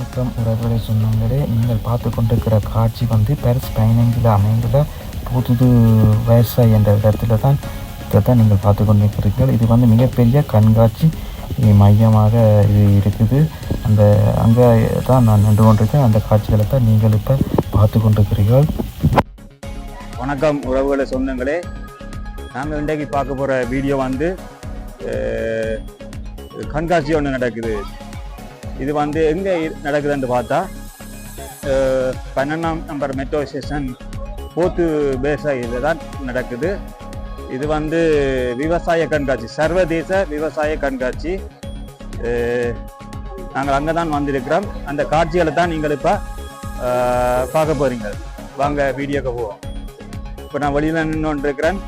வணக்கம் உறவுகளை சொன்னாங்களே நீங்கள் பார்த்து கொண்டிருக்கிற காட்சி வந்து பெருஸ் பதினைஞ்சில் அமைந்துள்ள புது வயசா என்ற இடத்துல தான் இதை தான் நீங்கள் பார்த்து கொண்டிருக்கிறீர்கள் இது வந்து மிகப்பெரிய கண்காட்சி. மையமாக இது இருக்குது. அந்த அங்கே தான் நான் நின்று கொண்டிருக்கேன். அந்த காட்சிகளை தான் நீங்கள் இப்போ பார்த்து கொண்டிருக்கிறீர்கள் வணக்கம் உறவுகளை சொந்தங்களே. நாங்கள் இன்றைக்கு பார்க்க போகிற வீடியோ வந்து கண்காட்சி ஒன்று நடக்குது. இது வந்து எங்கே நடக்குதுன்னு பார்த்தா பன்னெண்டாம் நம்பர் மெட்ரோ ஸ்டேஷன் போத்து பேசாயில் தான் நடக்குது. இது வந்து விவசாய கண்காட்சி சர்வதேச விவசாய கண்காட்சி. நாங்கள் அங்கே தான் வந்திருக்கிறோம். அந்த காட்சிகளை தான் நீங்கள் இப்போ பார்க்க போகிறீங்க வாங்க வீடியோக்கு போவோம். இப்போ நான் வெளியில் நின்று இருக்கிறேன்.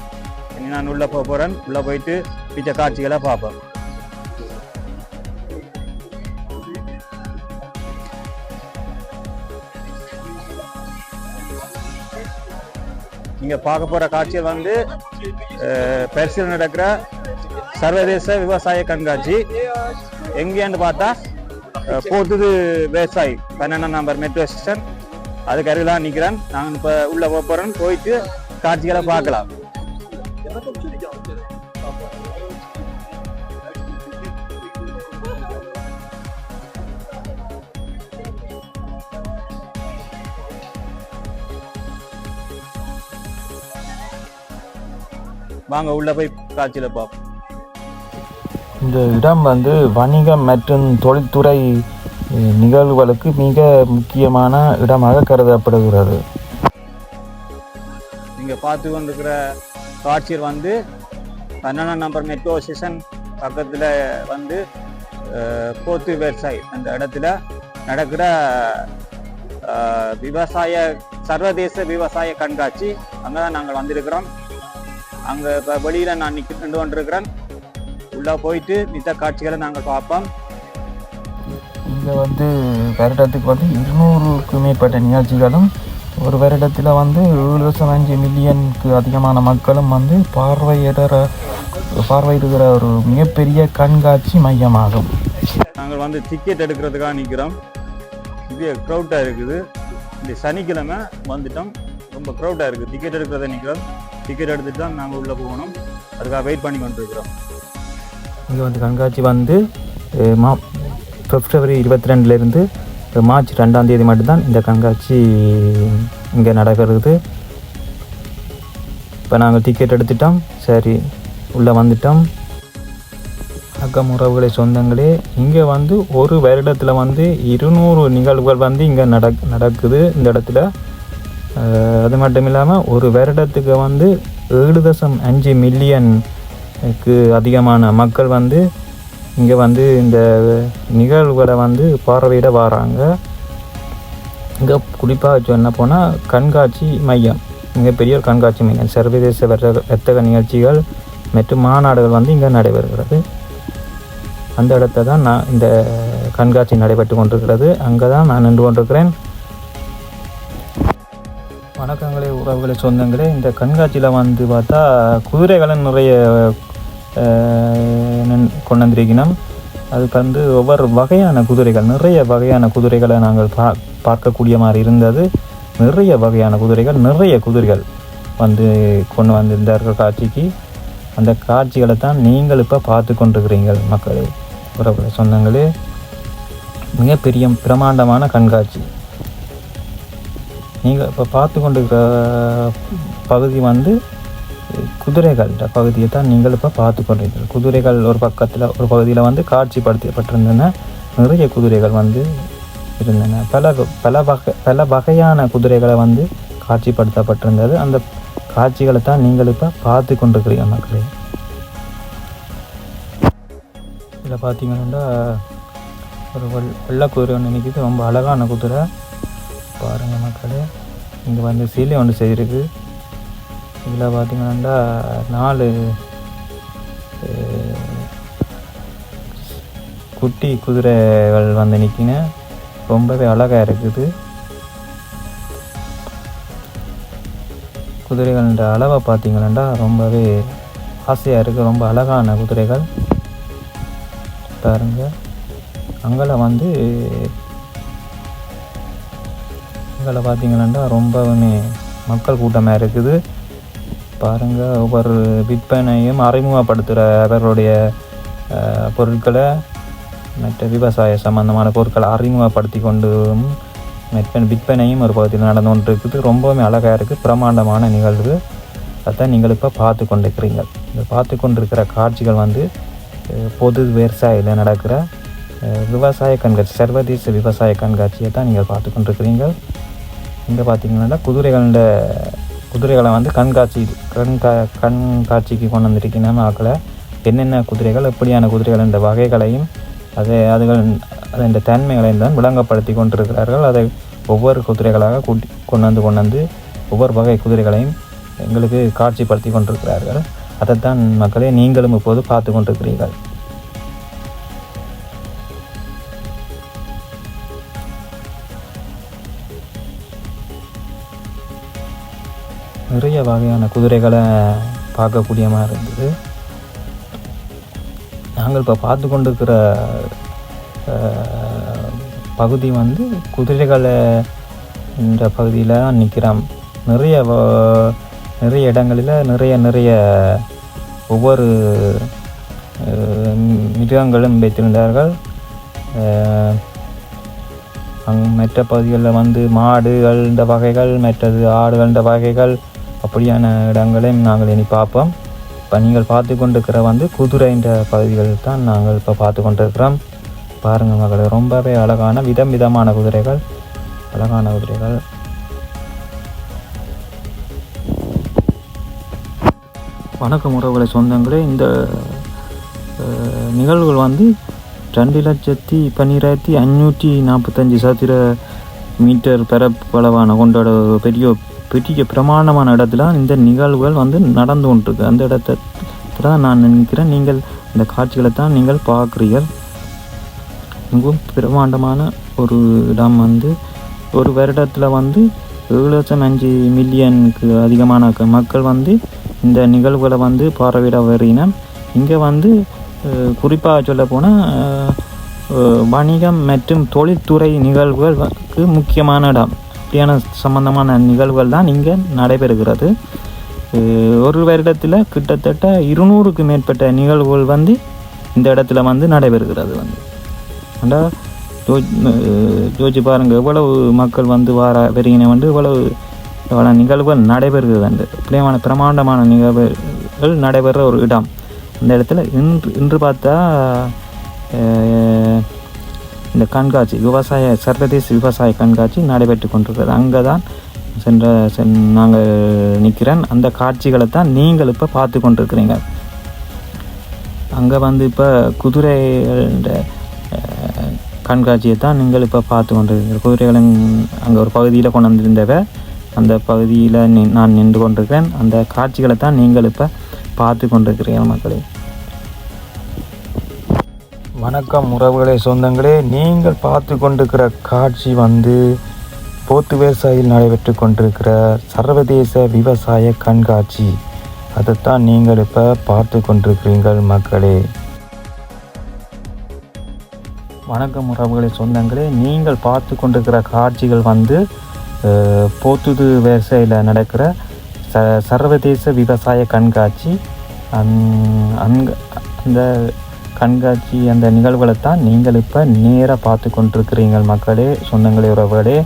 இனி நான் உள்ளே போக போகிறேன். உள்ளே போயிட்டு மிச்ச காட்சிகளை பார்ப்பேன் இங்கே பார்க்க போகிற காட்சிகள் வந்து அஹ், நடக்கிற சர்வதேச விவசாய கண்காட்சி. எங்கேன்னு பார்த்தா அஹ், போத்துது விவசாயி பன்னெண்டாம் நம்பர் மெட்ரோ ஸ்டேஷன். அதுக்கு அருகில் நிற்கிறேன் நான் இப்போ உள்ளே போக போகிறேன் போயிட்டு காட்சிகளை பார்க்கலாம். வாங்க உள்ள போய் காட்சியில பார்ப்போம் இந்த இடம் வந்து வணிகம் மற்றும் தொழில்துறை நிகழ்வுகளுக்கு மிக முக்கியமான இடமாக கருதப்படுகிறது. நீங்க பார்த்து கொண்டிருக்கிற காட்சியர் வந்து பன்னெண்டாம் நம்பர் மெட்ரோ ஸ்டேஷன் பக்கத்துல வந்து போத்து விவசாய் அந்த இடத்துல நடக்கிற விவசாய சர்வதேச விவசாய கண்காட்சி. அங்கதான் நாங்கள் வந்திருக்கிறோம். அங்க இப்ப வெளியில நான் நிக்க நின்று கொண்டிருக்கிறேன். உள்ள போயிட்டு மித்த காட்சிகளை நாங்கள் பார்ப்போம். இங்கே வந்து வருடத்துக்கு வந்து இருநூறுக்கும் மேற்பட்ட நிகழ்ச்சிகளும் ஒரு வருடத்தில் வந்து ஏழு லட்சம் அஞ்சு மில்லியனுக்கு அதிகமான மக்களும் வந்து பார்வையிடுற பார்வையிடுகிற ஒரு மிகப்பெரிய கண்காட்சி மையமாகும். நாங்கள் வந்து டிக்கெட் எடுக்கிறதுக்காக நிற்கிறோம் இது க்ரௌட்டாக இருக்குது. இந்த சனிக்கிழமை வந்துட்டோம். ரொம்ப க்ரௌட்டாக இருக்குது. டிக்கெட் எடுக்கிறத நிற்கிறோம் டிக்கெட் எடுத்துட்டு தான் நாங்கள் உள்ளே போகணும். அதுக்காக வெயிட் பண்ணி கொண்டிருக்கிறோம். இங்கே வந்து கண்காட்சி வந்து மா பிப்ரவரி இருபத்தி ரெண்டுலேருந்து மார்ச் ரெண்டாம் தேதி மட்டும்தான் இந்த கண்காட்சி இங்கே நடக்கிறது. இப்போ நாங்கள் டிக்கெட் எடுத்துட்டோம். சரி உள்ளே வந்துட்டோம். அக்கம் உறவுகளை சொந்தங்களே இங்கே வந்து ஒரு வருடத்தில் வந்து இருநூறு நிகழ்வுகள் வந்து இங்கே நடக் நடக்குது இந்த இடத்துல. அது மட்டும் இல்லாமல் ஒரு வருடத்துக்கு வந்து ஏழு தசம் அஞ்சு மில்லியனுக்கு அதிகமான மக்கள் வந்து இங்கே வந்து இந்த நிகழ்வுகளை வந்து பார்வையிட வராங்க. இங்கே குறிப்பாக சொன்ன போனால் கண்காட்சி மையம் மிகப்பெரிய ஒரு கண்காட்சி மையம். சர்வதேச வர்த்தக வர்த்தக நிகழ்ச்சிகள் மற்றும் மாநாடுகள் வந்து இங்கே நடைபெறுகிறது. அந்த இடத்த தான் நான் இந்த கண்காட்சி நடைபெற்று கொண்டிருக்கிறது. அங்கே தான் நான் நின்று கொண்டிருக்கிறேன். வணக்கங்களே உறவுகளை சொந்தங்களே. இந்த கண்காட்சியில் வந்து பார்த்தா குதிரைகளும் நிறைய அஹ், கொண்டு வந்திருக்கணும் அதுக்கு வந்து ஒவ்வொரு வகையான குதிரைகள் நிறைய வகையான குதிரைகளை நாங்கள் பா பார்க்கக்கூடிய மாதிரி இருந்தது. நிறைய வகையான குதிரைகள் நிறைய குதிரைகள் வந்து கொண்டு வந்திருந்தார்கள் காட்சிக்கு. அந்த காட்சிகளை தான் நீங்கள் இப்போ பார்த்து கொண்டிருக்கிறீர்கள் மக்களே உறவுகளை சொந்தங்களே. மிகப்பெரிய பிரமாண்டமான கண்காட்சி. நீங்கள் இப்போ பார்த்து கொண்டிருக்கிற பகுதி வந்து குதிரைகள் பகுதியை தான் நீங்கள் இப்போ பார்த்து கொண்டிருக்கிறீர்கள் குதிரைகள் ஒரு பக்கத்தில் ஒரு பகுதியில் வந்து காட்சிப்படுத்தப்பட்டிருந்தன. நிறைய குதிரைகள் வந்து இருந்தன. பல பல வகை பல வகையான குதிரைகளை வந்து காட்சிப்படுத்தப்பட்டிருந்தது. அந்த காட்சிகளை தான் நீங்கள் இப்போ பார்த்து கொண்டிருக்கிறீங்க மக்களே. இதில் பார்த்தீங்கன்னா ஒரு வெள்ள வெள்ளை குதிரை ஒன்று நிற்கிது ரொம்ப அழகான குதிரை. பாருங்கள் மக்களே. இங்கே வந்து சிலை ஒன்று செய்திருக்கு இதில் பார்த்தீங்கன்னா நாலு குட்டி குதிரைகள் வந்து நிற்கின ரொம்பவே அழகாக இருக்குது. குதிரைகளோட அளவை பார்த்தீங்கன்னா ரொம்பவே ஆசையாக இருக்குது ரொம்ப அழகான குதிரைகள். பாருங்கள் அங்கே வந்து இதில் பார்த்தீங்கன்னா ரொம்பவுமே மக்கள் கூட்டமாக இருக்குது. பாருங்கள் ஒவ்வொரு விற்பனையும் அறிமுகப்படுத்துகிற அவர்களுடைய பொருட்களை மற்ற விவசாய சம்பந்தமான பொருட்களை அறிமுகப்படுத்தி கொண்டும் விற்பனை விற்பனையும் ஒரு பகுதியில் நடந்து கொண்டு இருக்குது ரொம்பவுமே அழகாக இருக்குது பிரமாண்டமான நிகழ்வு. அதான் நீங்கள் இப்போ பார்த்து கொண்டிருக்கிறீங்க இந்த பார்த்து கொண்டிருக்கிற காட்சிகள் வந்து பொது விவசாயியில் நடக்கிற விவசாய கண்காட்சி சர்வதேச விவசாய கண்காட்சியை தான் நீங்கள் பார்த்து கொண்டிருக்கிறீங்க இங்கே பார்த்தீங்கன்னா குதிரைகள குதிரைகளை வந்து கண்காட்சி கண்கா கண்காட்சிக்கு கொண்டு வந்திருக்கணும் ஆக்களை என்னென்ன குதிரைகள் எப்படியான குதிரைகள் இந்த வகைகளையும் அதை அதுகள் அதன் தன்மைகளையும் தான் விளங்கப்படுத்தி கொண்டிருக்கிறார்கள். அதை ஒவ்வொரு குதிரைகளாக கூட்டி கொண்டு வந்து கொண்டு வந்து ஒவ்வொரு வகை குதிரைகளையும் எங்களுக்கு காட்சிப்படுத்தி கொண்டிருக்கிறார்கள். அதைத்தான் மக்களே நீங்களும் இப்போது பார்த்து கொண்டிருக்கிறீர்கள். நிறைய வகையான குதிரைகளை பார்க்கக்கூடிய மாதிரி இருந்தது. நாங்கள் இப்போ பார்த்து கொண்டிருக்கிற பகுதி வந்து குதிரைகளை என்ற பகுதியில் தான் நிற்கிறோம் நிறைய வ- நிறைய இடங்களில் நிறைய நிறைய ஒவ்வொரு மிருகங்களும் வைத்திருந்தார்கள். அங் மற்ற பகுதிகளில் வந்து மாடுகள் இந்த வகைகள் மற்றது ஆடுகள் இந்த வகைகள் அப்படியான இடங்களையும் நாங்கள் இனி பார்ப்போம். இப்போ நீங்கள் பார்த்து கொண்டிருக்கிற வந்து குதிரை என்ற பகுதிகள் தான் நாங்கள் இப்போ பார்த்து கொண்டிருக்கிறோம். பாருங்கள் மகளே ரொம்பவே அழகான விதம் விதமான குதிரைகள். அழகான குதிரைகள். வணக்கம் உறவுகளை சொந்தங்களே இந்த நிகழ்வுகள் வந்து ரெண்டு லட்சத்தி பன்னிராயிரத்தி அஞ்சூற்றி நாற்பத்தஞ்சு சதுர மீட்டர் பரப்பளவான கொண்டாட பெரிய பெரிய பிரமாண்டமான இடத்துல இந்த நிகழ்வுகள் வந்து நடந்து கொண்டிருக்கு. அந்த இடத்துல தான் நான் நினைக்கிறேன். நீங்கள் இந்த காட்சிகளை தான் நீங்கள் பார்க்குறீர்கள். மிகவும் பிரமாண்டமான ஒரு இடம் வந்து ஒரு வருடத்தில் வந்து ஏழு லட்சம் அஞ்சு மில்லியனுக்கு அதிகமான மக்கள் வந்து இந்த நிகழ்வுகளை வந்து பார்வையிட வருகினர் இங்கே வந்து குறிப்பாக சொல்ல போனால் வணிகம் மற்றும் தொழில்துறை நிகழ்வுகளுக்கு முக்கியமான இடம். இப்படியான சம்பந்தமான நிகழ்வுகள் தான் இங்கே நடைபெறுகிறது. ஒரு வருடத்தில் கிட்டத்தட்ட இருநூறுக்கு மேற்பட்ட நிகழ்வுகள் வந்து இந்த இடத்துல வந்து நடைபெறுகிறது வந்து. ஏண்டா ஜோஜி பாருங்கள் எவ்வளவு மக்கள் வந்து வார வருகின வந்து இவ்வளவு எவ்வளோ நிகழ்வுகள் நடைபெறுகிறது வந்து. பிரியமான பிரமாண்டமான நிகழ்வுகள் நடைபெற ஒரு இடம். இந்த இடத்துல இன்று இன்று பார்த்தா இந்த கண்காட்சி விவசாய சர்வதேச விவசாய கண்காட்சி நடைபெற்று கொண்டிருக்கிறது. அங்கே தான் சென்ற சென் நாங்கள் நிற்கிறேன் அந்த காட்சிகளை தான் நீங்கள் இப்போ பார்த்து கொண்டிருக்கிறீங்க. அங்கே வந்து இப்போ குதிரைகள கண்காட்சியை தான் நீங்கள் இப்போ பார்த்து கொண்டிருக்கிறீங்க. குதிரைகளின் அங்கே ஒரு பகுதியில் கொண்டு வந்திருந்தவ அந்த பகுதியில் நான் நின்று கொண்டிருக்கிறேன். அந்த காட்சிகளை தான் நீங்கள் இப்போ பார்த்து கொண்டிருக்கிறீர்கள் மக்களே. வணக்கம் உறவுகளே சொந்தங்களே நீங்கள் பார்த்து கொண்டிருக்கிற காட்சி வந்து போத்து விவசாயியில் நடைபெற்று கொண்டிருக்கிற சர்வதேச விவசாய கண்காட்சி. அதைத்தான் நீங்கள் இப்போ பார்த்து கொண்டிருக்கிறீர்கள் மக்களே. வணக்கம் உறவுகளே சொந்தங்களே நீங்கள் பார்த்து கொண்டிருக்கிற காட்சிகள் வந்து போத்துது விவசாயியில் நடக்கிற ச சர்வதேச விவசாய கண்காட்சி. அந் அந்த கண்காட்சி அந்த நிகழ்வுகளை தான் நீங்கள் இப்போ நேராக பார்த்து கொண்டிருக்கிறீங்கள் மக்களே சொந்தங்களே உறவுகளே.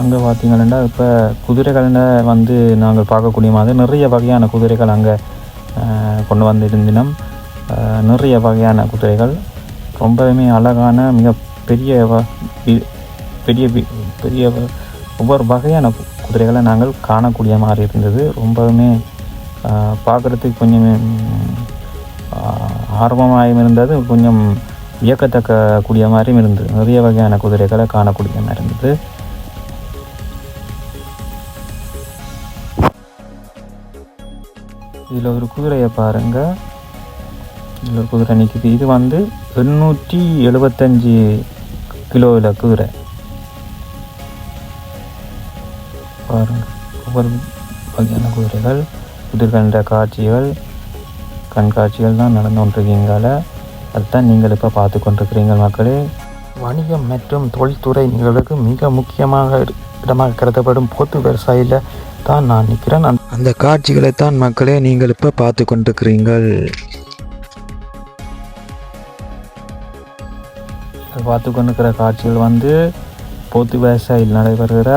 அங்கே பார்த்தீங்கன்னா இப்போ குதிரைகளில் வந்து நாங்கள் பார்க்கக்கூடிய மாதிரி நிறைய வகையான குதிரைகள் அங்கே கொண்டு வந்திருந்தினோம். நிறைய வகையான குதிரைகள். ரொம்பவுமே அழகான மிக பெரிய பெரிய பெரிய ஒவ்வொரு வகையான குதிரைகளை நாங்கள் காணக்கூடிய மாதிரி இருந்தது. ரொம்பவுமே பார்க்குறதுக்கு கொஞ்சம் ஆர்வமாயும் இருந்தது கொஞ்சம் வியக்கத்தக்க கூடிய மாதிரியும் இருந்தது. நிறைய வகையான குதிரைகளை காணக்கூடிய மாதிரி இருந்தது. இதில் ஒரு குதிரையை பாருங்கள் இதில் ஒரு குதிரை நிற்கிது இது வந்து எண்ணூற்றி எழுபத்தஞ்சி கிலோவில் குதிரை. பாருங்கள் ஒவ்வொரு வகையான குதிரைகள் குதிர்கண்ட காட்சிகள் கண்காட்சிகள் தான் நடந்து கொண்டிருக்கீங்கள அதுதான் நீங்கள் இப்போ பார்த்து கொண்டிருக்கிறீங்க மக்களே. வணிகம் மற்றும் தொழில்துறை நிகழ்வுக்கு மிக முக்கியமாக இடமாக கருதப்படும் போத்து விவசாயியில் தான் நான் நிற்கிறேன் அந்த- அந்த காட்சிகளை தான் மக்களே நீங்கள் இப்போ பார்த்து கொண்டிருக்கிறீர்கள். பார்த்து கொண்டிருக்கிற காட்சிகள் வந்து போத்து விவசாயியில் நடைபெறுகிற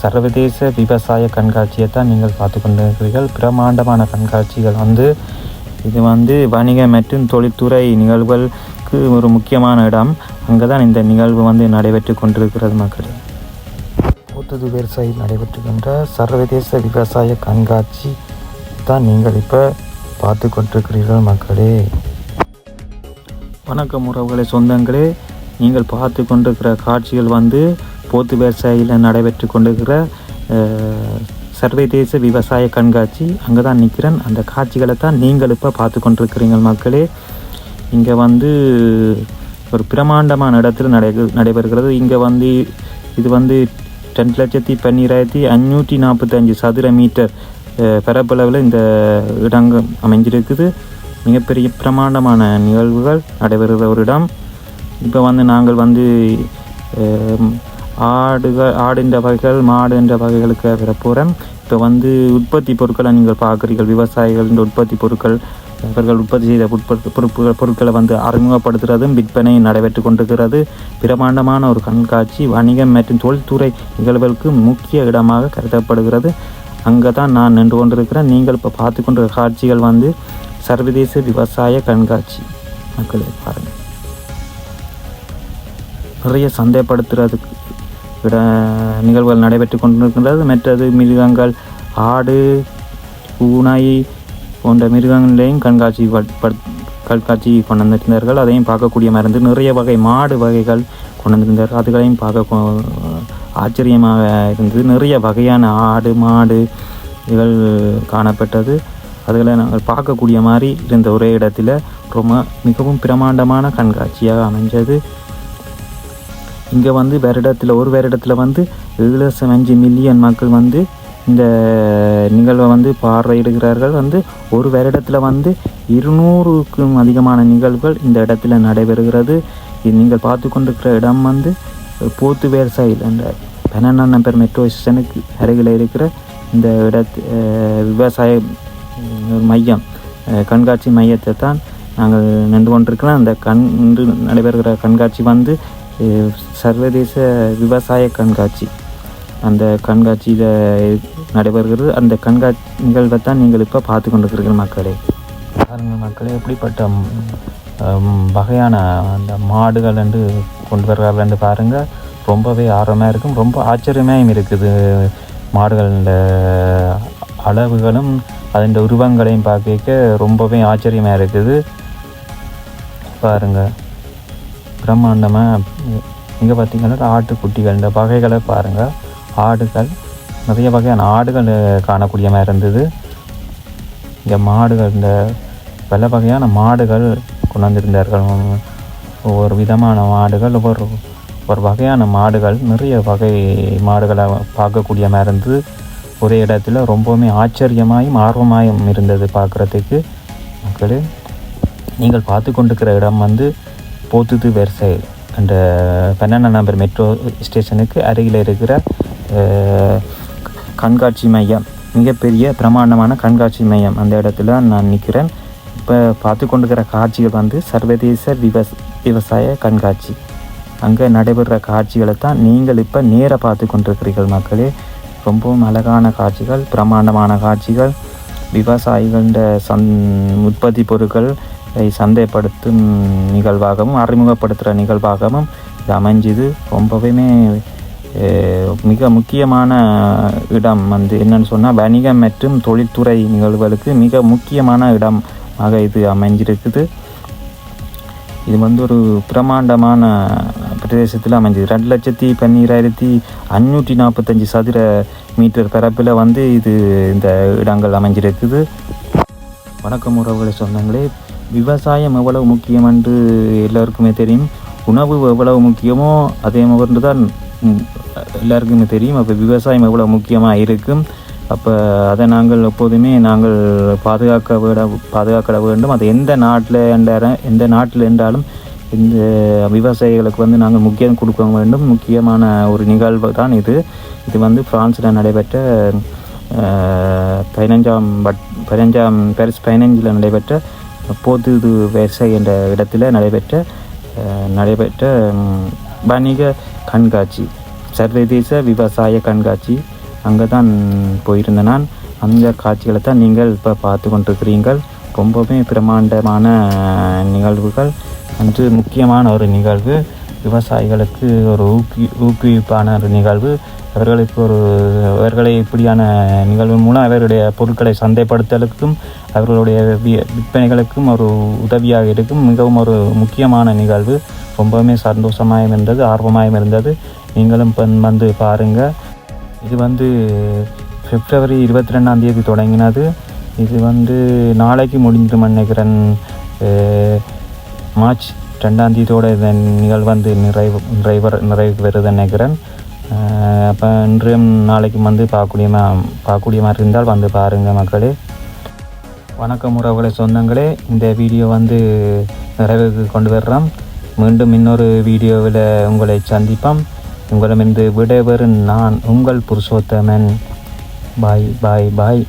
சர்வதேச விவசாய கண்காட்சியை தான் நீங்கள் பார்த்து கொண்டிருக்கிறீர்கள். பிரமாண்டமான கண்காட்சிகள் வந்து இது வந்து வணிக மற்றும் தொழில்துறை நிகழ்வுகளுக்கு ஒரு முக்கியமான இடம். அங்கே தான் இந்த நிகழ்வு வந்து நடைபெற்று கொண்டிருக்கிறது மக்கள். போத்து விவசாயியில் நடைபெற்றுகின்ற சர்வதேச விவசாய கண்காட்சி தான் நீங்கள் இப்போ பார்த்து கொண்டிருக்கிறீர்கள் மக்களே. வணக்கம் உறவுகளை சொந்தங்களே. நீங்கள் பார்த்து கொண்டிருக்கிற காட்சிகள் வந்து போத்து விவசாயியில் நடைபெற்று கொண்டிருக்கிற சர்வதேச விவசாய கண்காட்சி அங்கே தான் நிற்கிறேன் அந்த காட்சிகளை தான் நீங்கள் இப்போ பார்த்து கொண்டிருக்கிறீங்க மக்களே. இங்கே வந்து ஒரு பிரமாண்டமான இடத்துல நடை நடைபெறுகிறது. இங்கே வந்து இது வந்து ரெண்டு லட்சத்தி பன்னிராயிரத்தி அஞ்சூற்றி நாற்பத்தஞ்சு சதுர மீட்டர் பரப்பளவில் இந்த இடங்கள் அமைஞ்சிருக்குது. மிகப்பெரிய பிரமாண்டமான நிகழ்வுகள் நடைபெறுகிற ஒரு இடம். இப்போ வந்து நாங்கள் வந்து ஆடுகள் ஆடுன்ற வகைகள் மாடு என்ற வகைகளுக்கு வர இப்போ வந்து உற்பத்தி பொருட்களை நீங்கள் பார்க்குறீர்கள். விவசாயிகளின் உற்பத்தி பொருட்கள் அவர்கள் உற்பத்தி செய்த பொருட்கள் பொருட்களை வந்து அறிமுகப்படுத்துகிறதும் விற்பனை நடைபெற்று கொண்டிருக்கிறது. பிரமாண்டமான ஒரு கண்காட்சி வணிகம் மற்றும் தொழில்துறை நிகழ்வுகளுக்கு முக்கிய இடமாக கருதப்படுகிறது. அங்கே தான் நான் நின்று கொண்டிருக்கிறேன். நீங்கள் இப்போ பார்த்து கொண்டிருக்கிற காட்சிகள் வந்து சர்வதேச விவசாய கண்காட்சி. மக்களை பாருங்கள். நிறைய சந்தைப்படுத்துறதுக்கு இட நிகழ்வுகள் நடைபெற்று கொண்டிருக்கின்றது. மற்றது மிருகங்கள் ஆடு பூனாய் போன்ற மிருகங்களையும் கண்காட்சி பட்- பட்- கண்காட்சி கொண்டு வந்திருந்தார்கள் அதையும் பார்க்கக்கூடிய மருந்து நிறைய வகை மாடு வகைகள் கொண்டு வந்திருந்தார்கள் அதுகளையும் பார்க்க ஆச்சரியமாக இருந்தது. நிறைய வகையான ஆடு மாடு இதுகள் காணப்பட்டது. அதுகளை நாங்கள் பார்க்கக்கூடிய மாதிரி இருந்த ஒரே இடத்துல ரொம்ப மிகவும் பிரமாண்டமான கண்காட்சியாக அமைஞ்சது. இங்கே வந்து வருடத்தில் ஒரு வருடத்தில் வந்து ஏழு லட்சம் அஞ்சு மில்லியன் மக்கள் வந்து இந்த நிகழ்வை வந்து பார்வையிடுகிறார்கள். வந்து ஒரு வருடத்தில் வந்து இருநூறுக்கும் அதிகமான நிகழ்வுகள் இந்த இடத்துல நடைபெறுகிறது. நீங்கள் பார்த்து கொண்டிருக்கிற இடம் வந்து போத்து வேர்சாயில் அந்த பெனண்ணா நம்பர் மெட்ரோ ஸ்டேஷனுக்கு அருகில் இருக்கிற இந்த இடத்து விவசாய மையம் கண்காட்சி மையத்தை தான் நாங்கள் நின்று கொண்டிருக்கிறோம். அந்த கண் நடைபெறுகிற கண்காட்சி வந்து சர்வதேச விவசாய கண்காட்சி. அந்த கண்காட்சியில் நடைபெறுகிறது. அந்த கண்காட்சி நிகழ்வை தான் நீங்கள் இப்போ பார்த்து கொண்டிருக்கிறீர்கள் மக்களே. பாருங்கள் மக்களே எப்படிப்பட்ட வகையான அந்த மாடுகள் என்று கொண்டு வர்றார்கள் என்று பாருங்கள் ரொம்பவே ஆர்வமாக இருக்கும். ரொம்ப ஆச்சரியமாயும் இருக்குது. மாடுகளின் அளவுகளும் அதன் உருவங்களையும் பார்க்க ரொம்பவே ஆச்சரியமாக இருக்குது. பாருங்கள் பிரம்மாண்டமாக இங்கே பார்த்தீங்கன்னா ஆட்டுக்குட்டிகள் இந்த வகைகளை பாருங்கள் ஆடுகள் நிறைய வகையான ஆடுகள் காணக்கூடிய மாதிரி இருந்தது. இங்கே மாடுகள் இந்த பல வகையான மாடுகள் கொண்டு வந்திருந்தார்கள் ஒவ்வொரு விதமான மாடுகள் ஒவ்வொரு ஒரு வகையான மாடுகள் நிறைய வகை மாடுகளை பார்க்கக்கூடிய மாதிரி இருந்தது. ஒரே இடத்துல ரொம்பவுமே ஆச்சரியமாயும் ஆர்வமாயும் இருந்தது பார்க்குறதுக்கு. மக்கள் நீங்கள் பார்த்து கொண்டிருக்கிற இடம் வந்து போத்துது வெர்சை அந்த பன்னெண்டாம் நம்பர் மெட்ரோ ஸ்டேஷனுக்கு அருகில் இருக்கிற கண்காட்சி மையம். மிகப்பெரிய பிரமாண்டமான கண்காட்சி மையம். அந்த இடத்துல நான் நிற்கிறேன் இப்போ பார்த்து கொண்டுக்கிற காட்சிகள் வந்து சர்வதேச விவஸ் விவசாய கண்காட்சி. அங்கே நடைபெறுற காட்சிகளை தான் நீங்கள் இப்போ நேராக பார்த்து கொண்டிருக்கிறீர்கள் மக்களே. ரொம்பவும் அழகான காட்சிகள் பிரமாண்டமான காட்சிகள் விவசாயிகள சந் உற்பத்தி பொருட்கள் சந்தைப்படுத்தும் நிகழ்வாகவும் அறிமுகப்படுத்துகிற நிகழ்வாகவும் இது அமைஞ்சுது. ரொம்பவுமே மிக முக்கியமான இடம் வந்து என்னன்னு சொன்னால் வணிகம் மற்றும் தொழில்துறை நிகழ்வுகளுக்கு மிக முக்கியமான இடமாக இது அமைஞ்சிருக்குது. இது வந்து ஒரு பிரமாண்டமான பிரதேசத்தில் அமைஞ்சது. ரெண்டு லட்சத்தி பன்னிராயிரத்தி அஞ்சூற்றி நாற்பத்தஞ்சு சதுர மீட்டர் பரப்பில் வந்து இது இந்த இடங்கள் அமைஞ்சிருக்குது. வணக்கம் உறவுகளை சொந்தங்களே. விவசாயம் எவ்வளவு முக்கியம் என்று எல்லாருக்குமே தெரியும். உணவு எவ்வளவு முக்கியமோ அதே மாதிரி தான் எல்லாருக்குமே தெரியும். அப்போ விவசாயம் எவ்வளவு முக்கியமாக இருக்கும். அப்போ அதை நாங்கள் எப்போதுமே நாங்கள் பாதுகாக்க விட பாதுகாக்க வேண்டும். அது எந்த நாட்டில் என்றாலும் எந்த நாட்டில் என்றாலும் இந்த விவசாயிகளுக்கு வந்து நாங்கள் முக்கியம் கொடுக்க வேண்டும். முக்கியமான ஒரு நிகழ்வு தான் இது. இது வந்து ஃப்ரான்ஸில் நடைபெற்ற பதினஞ்சாம் பட் பதினஞ்சாம் பாரிஸ் பதினஞ்சில் நடைபெற்ற போது வேசை என்ற இடத்துல நடைபெற்ற நடைபெற்ற வணிக கண்காட்சி சர்வதேச விவசாய கண்காட்சி. அங்கே தான் போயிருந்தேன் நான். அந்த காட்சிகளை தான் நீங்கள் இப்போ பார்த்து கொண்டிருக்கிறீர்கள். ரொம்பவே பிரமாண்டமான நிகழ்வுகள். அன்று முக்கியமான ஒரு நிகழ்வு. விவசாயிகளுக்கு ஒரு ஊக்கி ஊக்குவிப்பான ஒரு நிகழ்வு. அவர்களுக்கு ஒரு அவர்களை இப்படியான நிகழ்வு மூலம் அவருடைய பொருட்களை சந்தைப்படுத்தலுக்கும் அவர்களுடைய விற்பனைகளுக்கும் ஒரு உதவியாக இருக்கும். மிகவும் ஒரு முக்கியமான நிகழ்வு. ரொம்பவுமே சந்தோஷமாயும் இருந்தது ஆர்வமாயும் இருந்தது. நீங்களும் வந்து பாருங்கள் இது வந்து பிப்ரவரி இருபத்தி ரெண்டாம் தேதி தொடங்கினது. இது வந்து நாளைக்கு முடிஞ்சிடும் நினைக்கிறேன் மார்ச் ரெண்டாம் தேதியோட இந்த நிகழ்வு வந்து நிறைவு நிறைவு நிறைவுக்கு வருது நினைக்கிறேன். அப்போ இன்றையும் நாளைக்கும் வந்து பார்க்கக்கூடிய பார்க்கக்கூடிய மாதிரி இருந்தால் வந்து பாருங்கள் மக்களே. வணக்கம் உறவுகளை சொந்தங்களே. இந்த வீடியோ வந்து நிறைவுக்கு கொண்டு வர்றோம். மீண்டும் இன்னொரு வீடியோவில் உங்களை சந்திப்போம். உங்களிடமிருந்து விடைபெறும் நான் உங்கள் புருஷோத்தமன். பாய் பாய் பாய்.